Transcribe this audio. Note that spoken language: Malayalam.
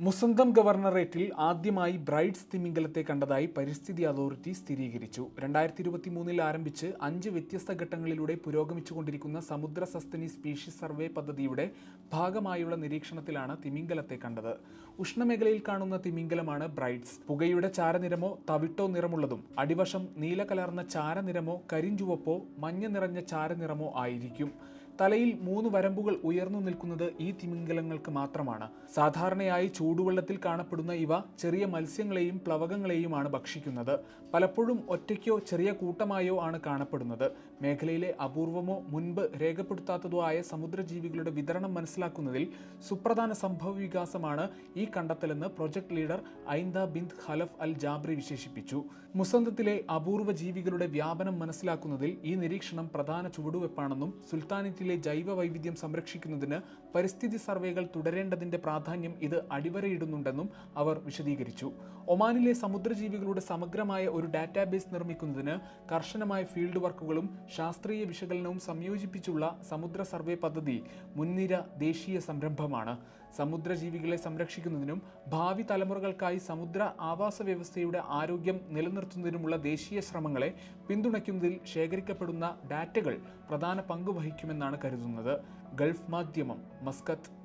മുസന്തം ഗവർണറേറ്റിൽ ആദ്യമായി ബ്രൈഡ്സ് തിമിംഗലത്തെ കണ്ടതായി പരിസ്ഥിതി അതോറിറ്റി സ്ഥിരീകരിച്ചു. രണ്ടായിരത്തി ഇരുപത്തി മൂന്നിൽ ആരംഭിച്ച് അഞ്ച് വ്യത്യസ്ത ഘട്ടങ്ങളിലൂടെ പുരോഗമിച്ചുകൊണ്ടിരിക്കുന്ന സമുദ്ര സസ്തനി സ്പീഷീസ് സർവേ പദ്ധതിയുടെ ഭാഗമായുള്ള നിരീക്ഷണത്തിലാണ് തിമിംഗലത്തെ കണ്ടത്. ഉഷ്ണമേഖലയിൽ കാണുന്ന തിമിംഗലമാണ് ബ്രൈഡ്സ്. പുകയുടെ ചാരനിരമോ തവിട്ടോ നിറമുള്ളതും അടിവശം നീല കലർന്ന ചാരനിരമോ കരിഞ്ചുവപ്പോ മഞ്ഞ നിറഞ്ഞ ചാരനിറമോ ആയിരിക്കും. തലയിൽ മൂന്ന് വരമ്പുകൾ ഉയർന്നു നിൽക്കുന്നത് ഈ തിമിംഗലങ്ങൾക്ക് മാത്രമാണ്. സാധാരണയായി ചൂടുവെള്ളത്തിൽ കാണപ്പെടുന്ന ഇവ ചെറിയ മത്സ്യങ്ങളെയും പ്ലവകങ്ങളെയുമാണ് ഭക്ഷിക്കുന്നത്. പലപ്പോഴും ഒറ്റയ്ക്കോ ചെറിയ കൂട്ടമായോ ആണ് കാണപ്പെടുന്നത്. മേഖലയിലെ അപൂർവമോ മുൻപ് രേഖപ്പെടുത്താത്തതോ ആയ സമുദ്രജീവികളുടെ വിതരണം മനസ്സിലാക്കുന്നതിൽ സുപ്രധാന സംഭവ വികാസമാണ് ഈ കണ്ടെത്തലെന്ന് project leader Aida bint Khalaf Al Jabri വിശേഷിപ്പിച്ചു. മുസന്തത്തിലെ അപൂർവ ജീവികളുടെ വ്യാപനം മനസ്സിലാക്കുന്നതിൽ ഈ നിരീക്ഷണം പ്രധാന ചുവടുവെപ്പാണെന്നും സുൽത്താനത്തിലെ ജൈവ വൈവിധ്യം സംരക്ഷിക്കുന്നതിന് പരിസ്ഥിതി സർവേകൾ തുടരേണ്ടതിന്റെ പ്രാധാന്യം ഇത് അടിവരയിടുന്നുണ്ടെന്നും അവർ വിശദീകരിച്ചു. ഒമാനിലെ സമുദ്രജീവികളുടെ സമഗ്രമായ ഒരു ഡാറ്റാബേസ് നിർമ്മിക്കുന്നതിന് കർശനമായ ഫീൽഡ് വർക്കുകളും ശാസ്ത്രീയ വിശകലനവും സംയോജിപ്പിച്ചുള്ള സമുദ്ര സർവേ പദ്ധതി മുൻനിര ദേശീയ സംരംഭമാണ്. സമുദ്രജീവികളെ സംരക്ഷിക്കുന്നതിനും ഭാവി തലമുറകൾക്കായി സമുദ്ര ആവാസ വ്യവസ്ഥയുടെ ആരോഗ്യം നിലനിർത്തുന്നതിനുമുള്ള ദേശീയ ശ്രമങ്ങളെ പിന്തുണയ്ക്കുന്നതിൽ ശേഖരിക്കപ്പെടുന്ന ഡാറ്റകൾ പ്രധാന പങ്കുവഹിക്കുമെന്നാണ് കരുതുന്നത്. ഗൾഫ് മാധ്യമം മസ്കത്ത്.